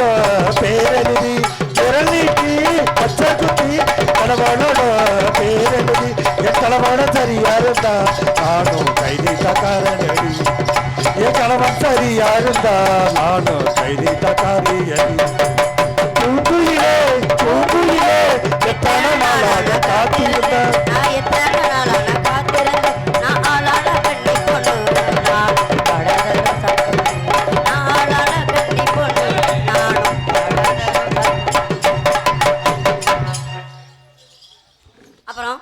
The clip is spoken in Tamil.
கனவோட பேரழுதி விரல் நீட்டி பச்சை குத்தி கனவோட பேரழுதி என் கனவான சரியாருந்தா நானும் கை நீட்டக்காரனடி என் அப்புறம்?